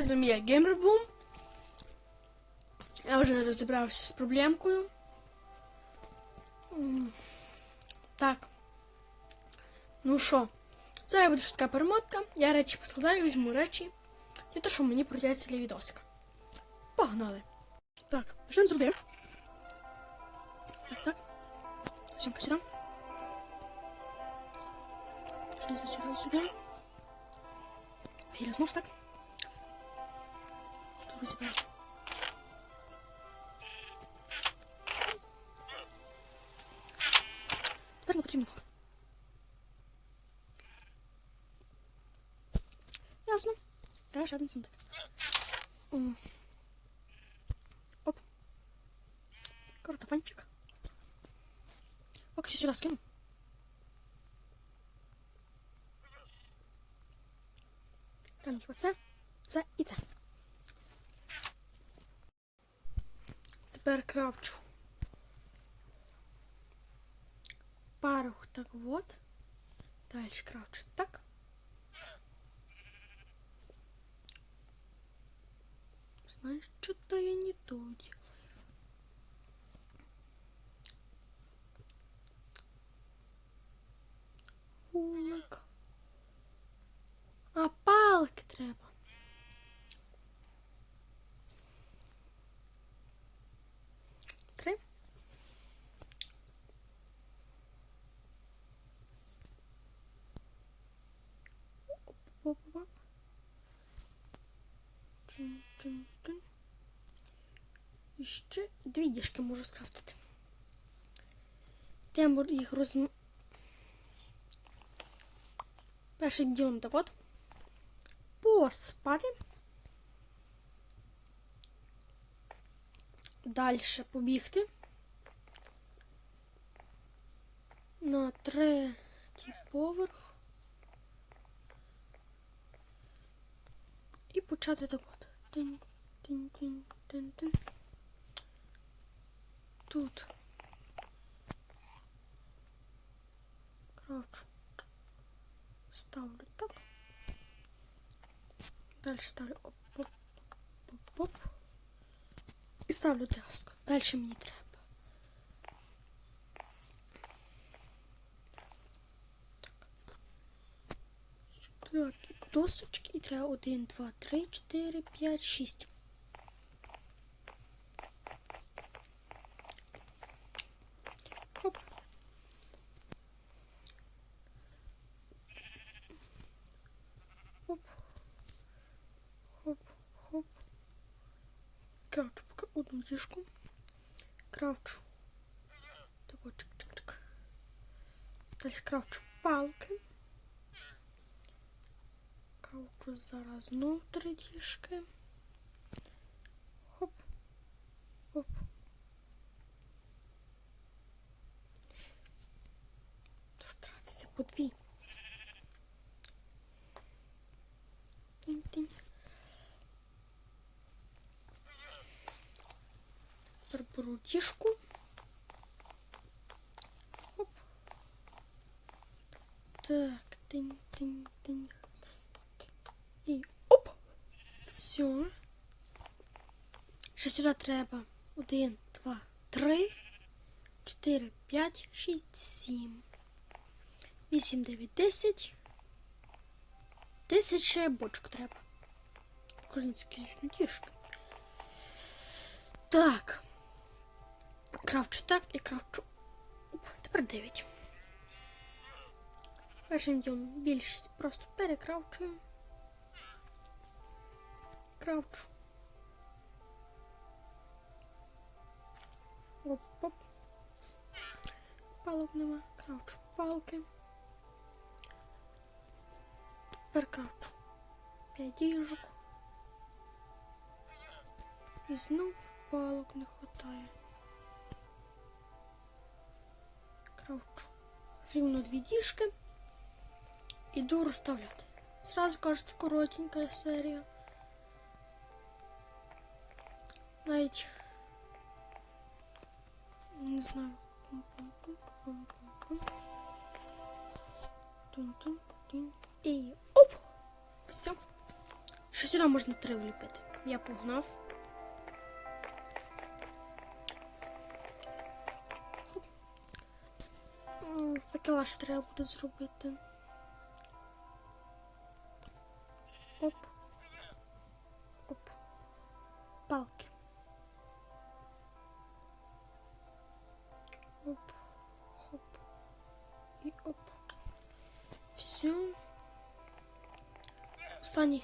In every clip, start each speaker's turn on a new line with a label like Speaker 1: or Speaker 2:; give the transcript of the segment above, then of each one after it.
Speaker 1: Привіт, з вами я Геймербум. Я вже розібрався з проблемкою. М, Так. Ну що, зараз буде швидка перемотка. Я речі поскладаю, візьму речі. Для того, щоб мені пройдеться для відосика. Погнали. Так, почнемо з руди. Так, так. Сімка сюди. Сюди, сюди, сюди. Гіля знов так. Розібрати. Тепер не потрібно. Ясно. Я ще один сундук. Оп. Картофанчик. Поки що сюди скину. Гляньте, оце, це і це. Тепер кравчу. Парух так вот. Дальше кравчу так. Знаешь, что-то я не то делаю. А палки треба. Три. Оп-оп-оп. Чин-чин-чин. І ще дві діжки можу скрафтити. Тембр їх роз... Першим ділом так от. Поспати. Далі побігти. На третій поверх. І почати так. Тин, тин, тин, тин. Тут. Кравчу. Ставлю так. Дальше ставлю оп, оп, оп, оп. І ставлю доску. Дальше мені треба. Так. Досочки і треба 1, 2, 3, 4, 5, 6. Хоп. Хоп. Хоп. Кравчу поки одну діжку. Кравчу. Так от, чик-чик-чик. Далі кравчу палки. Кравчу зараз знов три діжки. Хоп. Хоп. Тож тратися по дві. Тінь-тінь. Тепер беру діжку. Хоп. Так, тинь, тинь, тинь. І оп! Все. Ще сюди треба. Один, два, три, чотири, п'ять, шість, сім. Вісім, дев'ять, десять. Десять ще бочок треба. Українські діжки. Так. Кравчу так і кравчу. Оп, тепер 9. Першим ділом більшість просто перекравчую. Кравчу. Оп-оп. Палок нема. Кравчу палки. Тепер кравчу. П'ять діжок. І знов палок не хватає. Кравчу. Рівно дві діжки. Іду розставляти. Зразу кажуть, коротенька серія. Навіть не знаю. І оп! Все. Що сюди можна три вліпити? Я погнав. М, Факела треба буде зробити. Оп. Оп. Палки. Оп. Хоп. І оп. Все. Останній.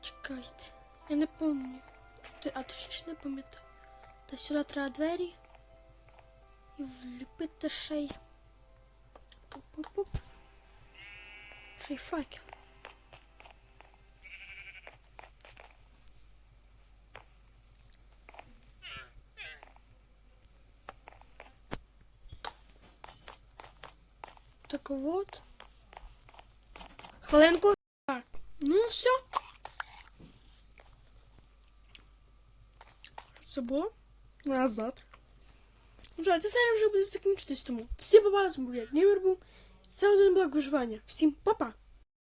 Speaker 1: Чекайте. Я не пам'ятаю. А точніше не пам'ятаю. Та сюди треба двері. І вліпити ще й. Оп-оп-оп. Ще й факел. Так вот. Хвилинку. Так. Ну все. Це було назад. Ну, жаль, ця серія вже буде закінчитись тому. Всі па-па, з вами був я, Німер був. Це один блок виживання. Всім па-па!